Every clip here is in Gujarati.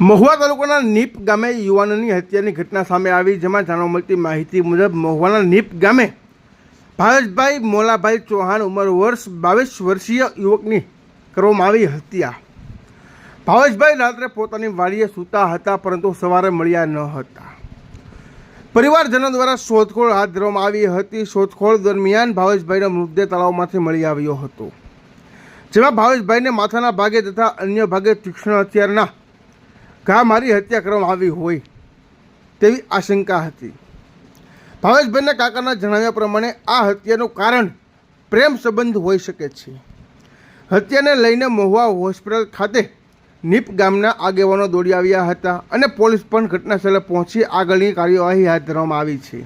મહુવા તાલુકાના નીપ ગામે યુવાનની હત્યાની ઘટના સામે આવી, જેમાં જાણવા મળતી માહિતી મુજબ મહુવાના નીપ ગામે ભાવેશભાઈ મોલાભાઈ ચૌહાણ ઉંમર વર્ષ બાવીસ વર્ષીય યુવકની કરવામાં આવી હત્યા. ભાવેશભાઈ રાત્રે પોતાની વાડીએ સૂતા હતા, પરંતુ સવારે મળ્યા ન હતા. પરિવારજનો દ્વારા શોધખોળ હાથ ધરવામાં આવી હતી. શોધખોળ દરમિયાન ભાવેશભાઈનો મૃતદેહ તળાવમાંથી મળી આવ્યો હતો, જેમાં ભાવેશભાઈને માથાના ભાગે તથા અન્ય ભાગે તીક્ષ્ણ હથિયારના ઘા મારી હત્યા કરવામાં આવી હોય તેવી આશંકા હતી. ભાવેશભાઈના કાકાના જણાવ્યા પ્રમાણે આ હત્યાનું કારણ પ્રેમ સંબંધ હોઈ શકે છે. હત્યાને લઈને મહુવા હોસ્પિટલ ખાતે નીપ ગામના આગેવાનો દોડી આવ્યા હતા અને પોલીસ પણ ઘટનાસ્થળે પહોંચી આગળની કાર્યવાહી હાથ ધરવામાં આવી છે.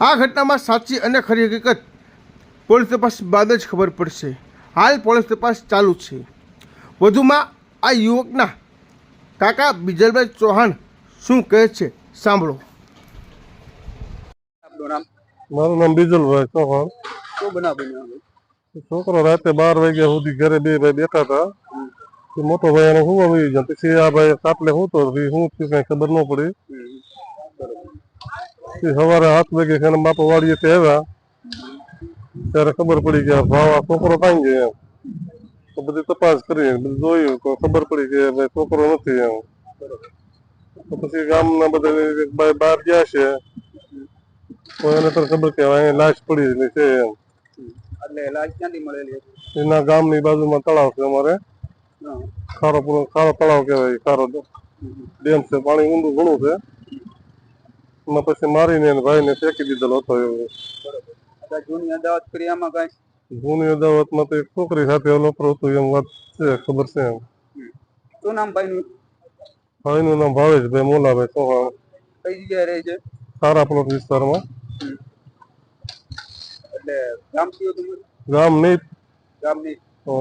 આ ઘટનામાં સાચી અને ખરી હકીકત પોલીસ તપાસ બાદ જ ખબર પડશે. હાલ પોલીસ તપાસ ચાલુ છે. વધુમાં આ યુવકના કાકા બિજલભાઈ ચૌહાણ શું કહે છે? સાંભળો. મારું નામ બિજલભાઈ ચૌહાણ? છોકરો રાતે બાર વાગ્યા સુધી ઘરે બે ભાઈ બેઠા હતા. તે મોટો ભાઈ એને હું આવી ગયા. પછી આ ભાઈ કાટલે હું તો હું કઈ ખબર ન પડી. પછી સવારે સાત વાગે બાપા વાડીએ તે આવ્યા. ત્યારે ખબર પડી કે ભાવ આ છોકરો કાંઈ ગયો એમ. તો બધી તપાસ કરી બધું જોયું તો ખબર પડી કે ભાઈ છોકરો નથી એમ. તો પછી ગામના બધા ભાઈ બહાર ગયા છે. તો એને તો ખબર કે અહીંયા લાશ પડી છે એમ. એટલે લાશ ક્યાંથી મળેલી એના ગામની બાજુમાં તળાવ છે અમારે. ખારો ખારો તળાવ કહેવાય ખારો ડેમ છે પાણી ઊંડું ઘણું છે. એમાં પછી મારીને એને ભાઈને ફેંકી દીધેલો હતો એવો. જૂની અદાવત કરી કઈ કાંઈ જૂની અદાવતમાં તો એક છોકરી સાથે અલોપરો હતો એમ વાત છે ખબર છે એમ. શું નામ ભાઈનું? ભાઈનું નામ ભાવેશભાઈ મોલાભાઈ ચૌહાણ. કઈ જગ્યાએ રહે છે? સારા પ્લોટ વિસ્તારમાં. એટલે ગામ કયું તમારું? ગામ નહીં ગામની તો